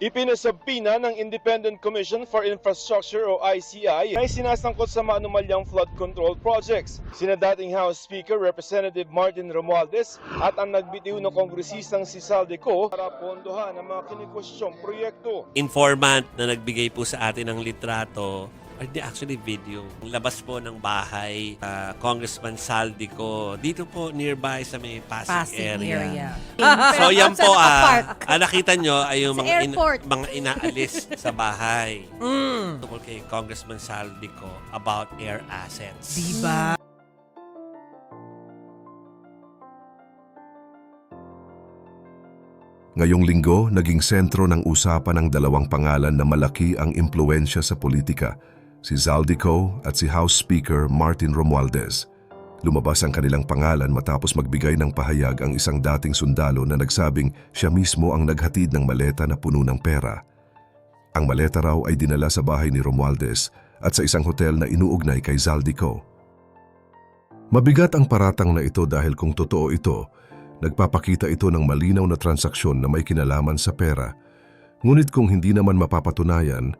Ipinasabina ng Independent Commission for Infrastructure o ICI na sinasangkot sa maanumalyang flood control projects. Sina dating House Speaker Representative Martin Romualdez at ang nagbitiw na kongresistang si Saldico para pondohan ang mga kinikwestyong proyekto. informant na nagbigay po sa atin ng litrato or di actually video. Labas po ng bahay, ah, Congressman Saldico, dito po nearby sa may Pasig, Pasig area. area. So yan po ah, ah, nakita nyo ay yung Sa mga, airport. mga inaalis sa bahay. Mm. Tungkol kay Congressman Saldico about air assets. Diba? Ngayong linggo, naging sentro ng usapan ang dalawang pangalan na malaki ang impluensya sa politika, si Zaldico at si House Speaker Martin Romualdez. Lumabas ang kanilang pangalan matapos magbigay ng pahayag ang isang dating sundalo na nagsabing siya mismo ang naghatid ng maleta na puno ng pera. Ang maleta raw ay dinala sa bahay ni Romualdez at sa isang hotel na inuugnay kay Zaldico. Mabigat ang paratang na ito dahil kung totoo ito, Nagpapakita ito ng malinaw na transaksyon na may kinalaman sa pera. Ngunit kung hindi naman mapapatunayan,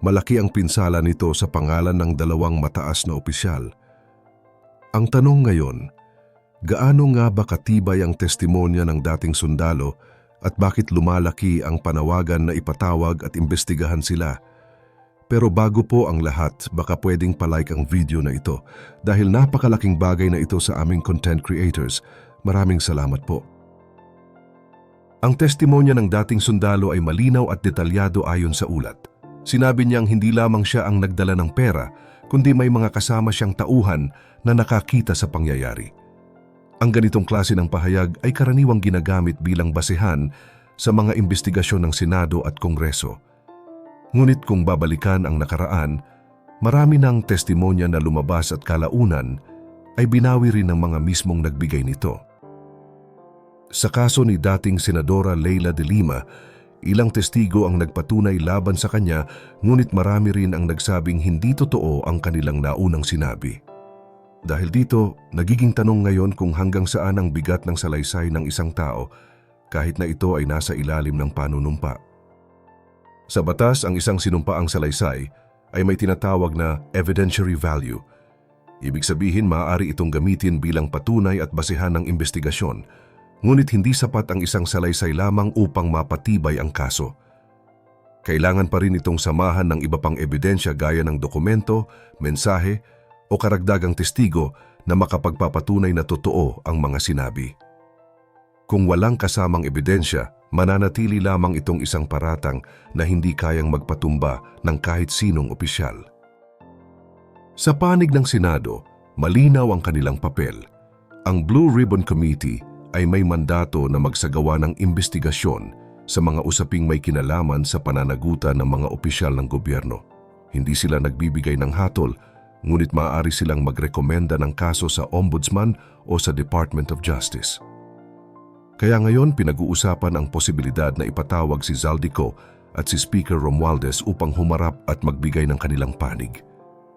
malaki ang pinsala nito sa pangalan ng dalawang mataas na opisyal. Ang tanong ngayon, gaano nga ba katibay ang testimonya ng dating sundalo at bakit lumalaki ang panawagan na ipatawag at imbestigahan sila? Pero bago po ang lahat, baka pwedeng palike ang video na ito dahil napakalaking bagay na ito sa aming content creators. Maraming salamat po. Ang testimonya ng dating sundalo ay malinaw at detalyado ayon sa ulat. Sinabi niyang hindi lamang siya ang nagdala ng pera, kundi may mga kasama siyang tauhan na nakakita sa pangyayari. Ang ganitong klase ng pahayag ay karaniwang ginagamit bilang basehan sa mga investigasyon ng Senado at Kongreso. Ngunit kung babalikan ang nakaraan, marami ng testimonya na lumabas at kalaunan ay binawi rin ng mga mismong nagbigay nito. Sa kaso ni dating Senadora Leila de Lima, ilang testigo ang nagpatunay laban sa kanya ngunit marami rin ang nagsabing hindi totoo ang kanilang naunang sinabi. Dahil dito, nagiging tanong ngayon kung hanggang saan ang bigat ng salaysay ng isang tao kahit na ito ay nasa ilalim ng panunumpa. Sa batas, ang isang sinumpaang salaysay ay may tinatawag na evidentiary value. Ibig sabihin maaari itong gamitin bilang patunay at basehan ng investigasyon ngunit hindi sapat ang isang salaysay lamang upang mapatibay ang kaso. Kailangan pa rin itong samahan ng iba pang ebidensya gaya ng dokumento, mensahe o karagdagang testigo na makapagpapatunay na totoo ang mga sinabi. Kung walang kasamang ebidensya, mananatili lamang itong isang paratang na hindi kayang magpatumba ng kahit sinong opisyal. Sa panig ng Senado, malinaw ang kanilang papel. Ang Blue Ribbon Committee ay may mandato na magsagawa ng investigasyon sa mga usaping may kinalaman sa pananagutan ng mga opisyal ng gobyerno. Hindi sila nagbibigay ng hatol, ngunit maaari silang magrekomenda ng kaso sa Ombudsman o sa Department of Justice. Kaya ngayon pinag-uusapan ang posibilidad na ipatawag si Zaldico at si Speaker Romualdez upang humarap at magbigay ng kanilang panig.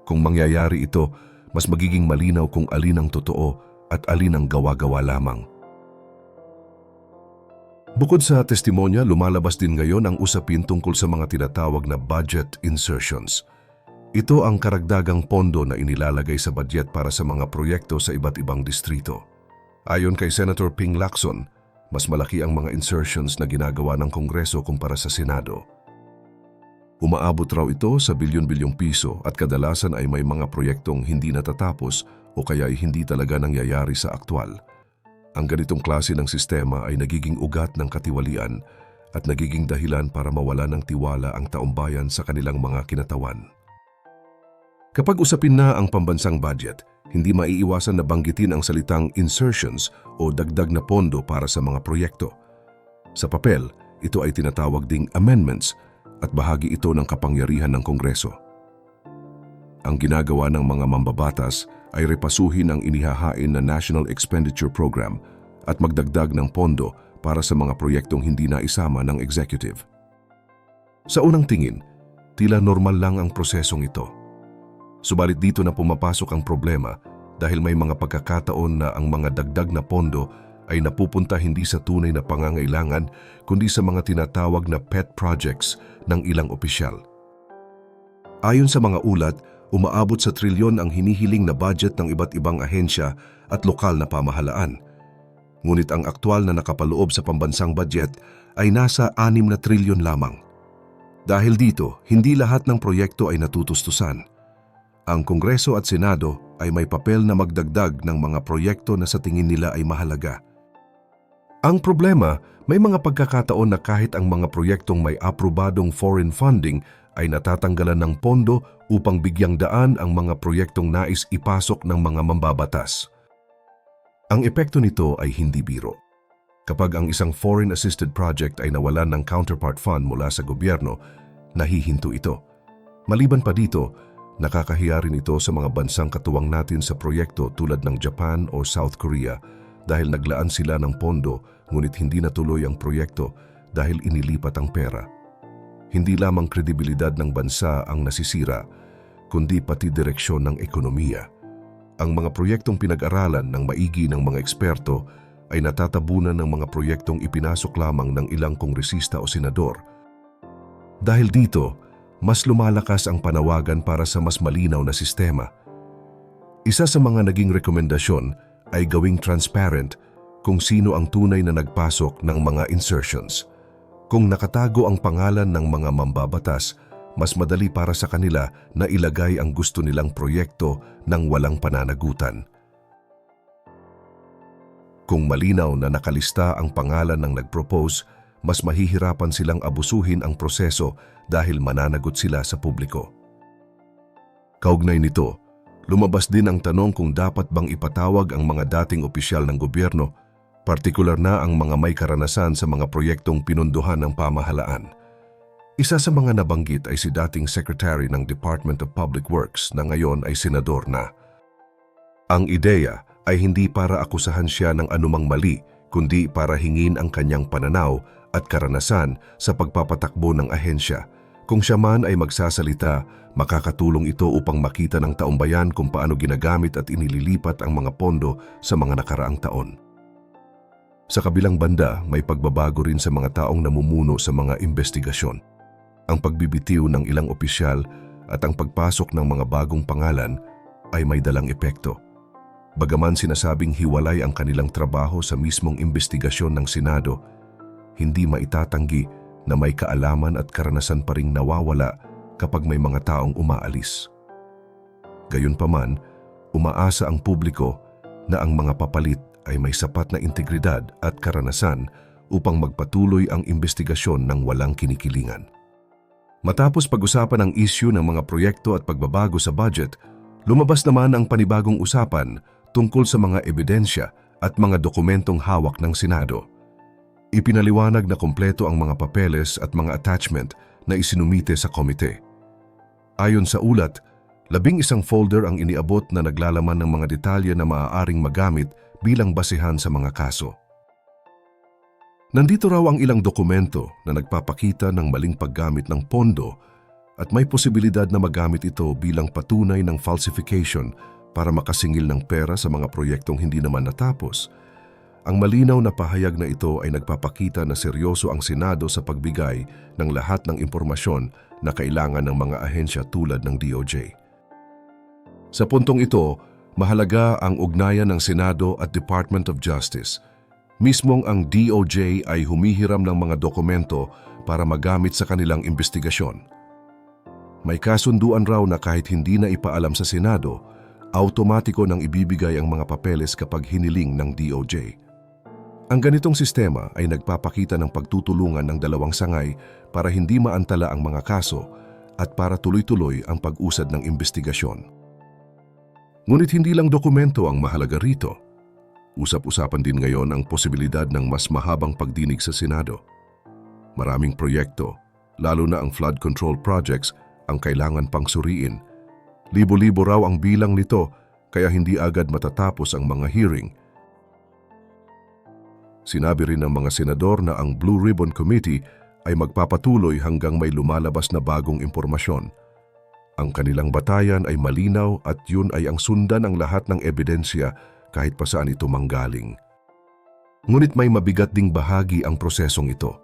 Kung mangyayari ito, mas magiging malinaw kung alin ang totoo at alin ang gawa-gawa lamang. Bukod sa testimonya, lumalabas din ngayon ang usapin tungkol sa mga tinatawag na budget insertions. Ito ang karagdagang pondo na inilalagay sa budget para sa mga proyekto sa iba't ibang distrito. Ayon kay Senator Ping Lacson, mas malaki ang mga insertions na ginagawa ng Kongreso kumpara sa Senado. Umaabot raw ito sa bilyon-bilyong piso at kadalasan ay may mga proyektong hindi natatapos o kaya ay hindi talaga nangyayari sa aktwal. Ang ganitong klase ng sistema ay nagiging ugat ng katiwalian at nagiging dahilan para mawala ng tiwala ang taumbayan sa kanilang mga kinatawan. Kapag usapin na ang pambansang budget, hindi maiiwasan na banggitin ang salitang insertions o dagdag na pondo para sa mga proyekto. Sa papel, ito ay tinatawag ding amendments at bahagi ito ng kapangyarihan ng Kongreso. Ang ginagawa ng mga mambabatas ay repasuhin ang inihahain na National Expenditure Program at magdagdag ng pondo para sa mga proyektong hindi naisama ng executive. Sa unang tingin, tila normal lang ang prosesong ito. Subalit dito na pumapasok ang problema dahil may mga pagkakataon na ang mga dagdag na pondo ay napupunta hindi sa tunay na pangangailangan kundi sa mga tinatawag na pet projects ng ilang opisyal. Ayon sa mga ulat, umaabot sa trilyon ang hinihiling na budget ng iba't ibang ahensya at lokal na pamahalaan. Ngunit ang aktwal na nakapaloob sa pambansang budget ay nasa 6 na trilyon lamang. Dahil dito, hindi lahat ng proyekto ay natutustusan. Ang Kongreso at Senado ay may papel na magdagdag ng mga proyekto na sa tingin nila ay mahalaga. Ang problema, may mga pagkakataon na kahit ang mga proyektong may aprobadong foreign funding ay natatanggalan ng pondo upang bigyang daan ang mga proyektong nais ipasok ng mga mambabatas. Ang epekto nito ay hindi biro. Kapag ang isang foreign assisted project ay nawalan ng counterpart fund mula sa gobyerno, nahihinto ito. Maliban pa dito, nakakahiya rin ito sa mga bansang katuwang natin sa proyekto tulad ng Japan o South Korea dahil naglaan sila ng pondo ngunit hindi natuloy ang proyekto dahil inilipat ang pera. Hindi lamang kredibilidad ng bansa ang nasisira, kundi pati direksyon ng ekonomiya. Ang mga proyektong pinag-aralan ng maigi ng mga eksperto ay natatabunan ng mga proyektong ipinasok lamang ng ilang kongresista o senador. Dahil dito, mas lumalakas ang panawagan para sa mas malinaw na sistema. Isa sa mga naging rekomendasyon ay gawing transparent kung sino ang tunay na nagpasok ng mga insertions. Kung nakatago ang pangalan ng mga mambabatas, mas madali para sa kanila na ilagay ang gusto nilang proyekto ng walang pananagutan. Kung malinaw na nakalista ang pangalan ng nag-propose, mas mahihirapan silang abusuhin ang proseso dahil mananagot sila sa publiko. Kaugnay nito, lumabas din ang tanong kung dapat bang ipatawag ang mga dating opisyal ng gobyerno, partikular na ang mga may karanasan sa mga proyektong pinunduhan ng pamahalaan. Isa sa mga nabanggit ay si dating Secretary ng Department of Public Works na ngayon ay senador na. Ang ideya ay hindi para akusahan siya ng anumang mali, kundi para hingin ang kanyang pananaw at karanasan sa pagpapatakbo ng ahensya. Kung siya man ay magsasalita, makakatulong ito upang makita ng taumbayan kung paano ginagamit at inililipat ang mga pondo sa mga nakaraang taon. Sa kabilang banda, may pagbabago rin sa mga taong namumuno sa mga investigasyon. Ang pagbibitiw ng ilang opisyal at ang pagpasok ng mga bagong pangalan ay may dalang epekto. Bagaman sinasabing hiwalay ang kanilang trabaho sa mismong investigasyon ng Senado, hindi maitatanggi na may kaalaman at karanasan pa ring nawawala kapag may mga taong umaalis. Gayunpaman, umaasa ang publiko na ang mga papalit ay may sapat na integridad at karanasan upang magpatuloy ang investigasyon ng walang kinikilingan. Matapos pag-usapan ang issue ng mga proyekto at pagbabago sa budget, lumabas naman ang panibagong usapan tungkol sa mga ebidensya at mga dokumentong hawak ng Senado. Ipinaliwanag na kompleto ang mga papeles at mga attachment na isinumite sa komite. Ayon sa ulat, labing isang folder ang iniabot na naglalaman ng mga detalye na maaaring magamit bilang basehan sa mga kaso. Nandito raw ang ilang dokumento na nagpapakita ng maling paggamit ng pondo at may posibilidad na magamit ito bilang patunay ng falsification para makasingil ng pera sa mga proyektong hindi naman natapos. Ang malinaw na pahayag na ito ay nagpapakita na seryoso ang Senado sa pagbigay ng lahat ng impormasyon na kailangan ng mga ahensya tulad ng DOJ. Sa puntong ito, mahalaga ang ugnayan ng Senado at Department of Justice. Mismong ang DOJ ay humihiram ng mga dokumento para magamit sa kanilang investigasyon. May kasunduan raw na kahit hindi na ipaalam sa Senado, automatiko nang ibibigay ang mga papeles kapag hiniling ng DOJ. Ang ganitong sistema ay nagpapakita ng pagtutulungan ng dalawang sangay para hindi maantala ang mga kaso at para tuloy-tuloy ang pag-usad ng investigasyon. Ngunit hindi lang dokumento ang mahalaga rito. Usap-usapan din ngayon ang posibilidad ng mas mahabang pagdinig sa Senado. Maraming proyekto, lalo na ang flood control projects, ang kailangan pang suriin. Libo-libo raw ang bilang nito kaya hindi agad matatapos ang mga hearing. Sinabi rin ng mga senador na ang Blue Ribbon Committee ay magpapatuloy hanggang may lumalabas na bagong impormasyon. Ang kanilang batayan ay malinaw at yun ay ang sundan ng lahat ng ebidensya kahit pa saan ito manggaling. Ngunit may mabigat ding bahagi ang prosesong ito.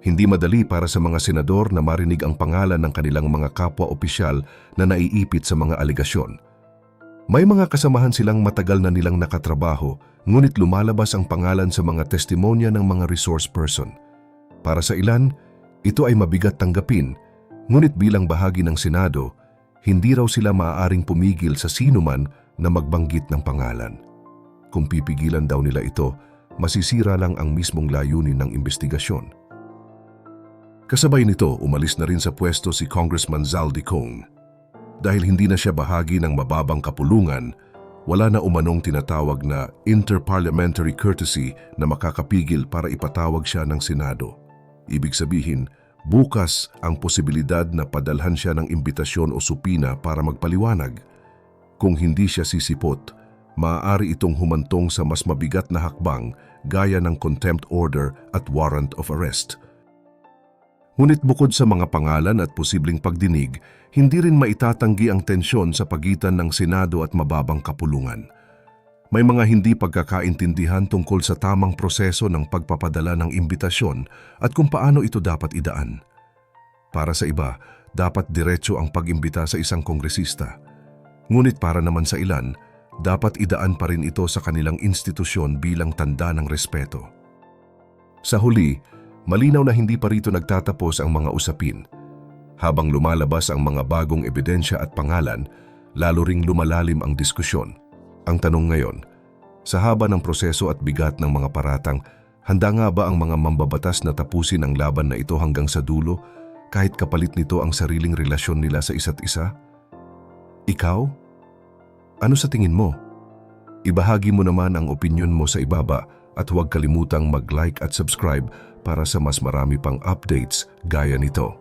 Hindi madali para sa mga senador na marinig ang pangalan ng kanilang mga kapwa-opisyal na naiipit sa mga aligasyon. May mga kasamahan silang matagal na nilang nakatrabaho, ngunit lumalabas ang pangalan sa mga testimonya ng mga resource person. Para sa ilan, ito ay mabigat tanggapin, ngunit bilang bahagi ng Senado, hindi raw sila maaaring pumigil sa sinuman na magbanggit ng pangalan. Kung pipigilan daw nila ito, masisira lang ang mismong layunin ng investigasyon. Kasabay nito, umalis na rin sa pwesto si Congressman Zaldi Cone. Dahil hindi na siya bahagi ng mababang kapulungan, wala na umanong tinatawag na interparliamentary courtesy na makakapigil para ipatawag siya ng Senado. Ibig sabihin, bukas ang posibilidad na padalhan siya ng imbitasyon o supina para magpaliwanag. Kung hindi siya sisipot, maaari itong humantong sa mas mabigat na hakbang gaya ng contempt order at warrant of arrest. Ngunit bukod sa mga pangalan at posibleng pagdinig, hindi rin maitatanggi ang tensyon sa pagitan ng Senado at mababang kapulungan. May mga hindi pagkakaintindihan tungkol sa tamang proseso ng pagpapadala ng imbitasyon at kung paano ito dapat idaan. Para sa iba, dapat diretso ang pag-imbita sa isang kongresista. Ngunit para naman sa ilan, dapat idaan pa rin ito sa kanilang institusyon bilang tanda ng respeto. Sa huli, malinaw na hindi pa rito nagtatapos ang mga usapin. Habang lumalabas ang mga bagong ebidensya at pangalan, lalo ring lumalalim ang diskusyon. Ang tanong ngayon, sa haba ng proseso at bigat ng mga paratang, handa nga ba ang mga mambabatas na tapusin ang laban na ito hanggang sa dulo kahit kapalit nito ang sariling relasyon nila sa isa't isa? Ikaw? Ano sa tingin mo? Ibahagi mo naman ang opinion mo sa ibaba at huwag kalimutang mag-like at subscribe para sa mas marami pang updates gaya nito.